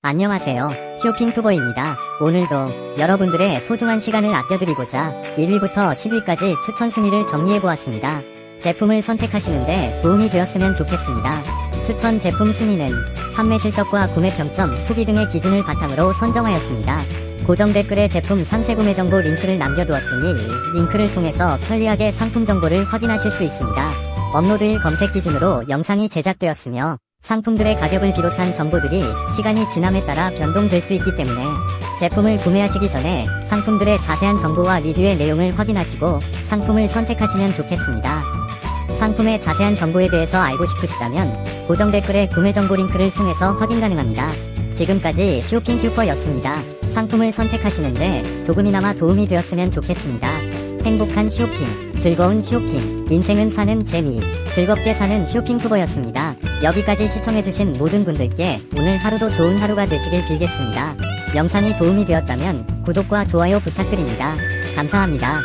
안녕하세요. 쇼핑 투버입니다. 오늘도 여러분들의 소중한 시간을 아껴드리고자 1위부터 10위까지 추천 순위를 정리해보았습니다. 제품을 선택하시는데 도움이 되었으면 좋겠습니다. 추천 제품 순위는 판매 실적과 구매 평점, 후기 등의 기준을 바탕으로 선정하였습니다. 고정 댓글에 제품 상세 구매 정보 링크를 남겨두었으니 링크를 통해서 편리하게 상품 정보를 확인하실 수 있습니다. 업로드일 검색 기준으로 영상이 제작되었으며 상품들의 가격을 비롯한 정보들이 시간이 지남에 따라 변동될 수 있기 때문에 제품을 구매하시기 전에 상품들의 자세한 정보와 리뷰의 내용을 확인하시고 상품을 선택하시면 좋겠습니다. 상품의 자세한 정보에 대해서 알고 싶으시다면 고정 댓글에 구매 정보 링크를 통해서 확인 가능합니다. 지금까지 쇼핑 튜퍼였습니다. 상품을 선택하시는데 조금이나마 도움이 되었으면 좋겠습니다. 행복한 쇼핑, 즐거운 쇼핑, 인생은 사는 재미, 즐겁게 사는 쇼핑 투버였습니다. 여기까지 시청해주신 모든 분들께 오늘 하루도 좋은 하루가 되시길 빌겠습니다. 영상이 도움이 되었다면 구독과 좋아요 부탁드립니다. 감사합니다.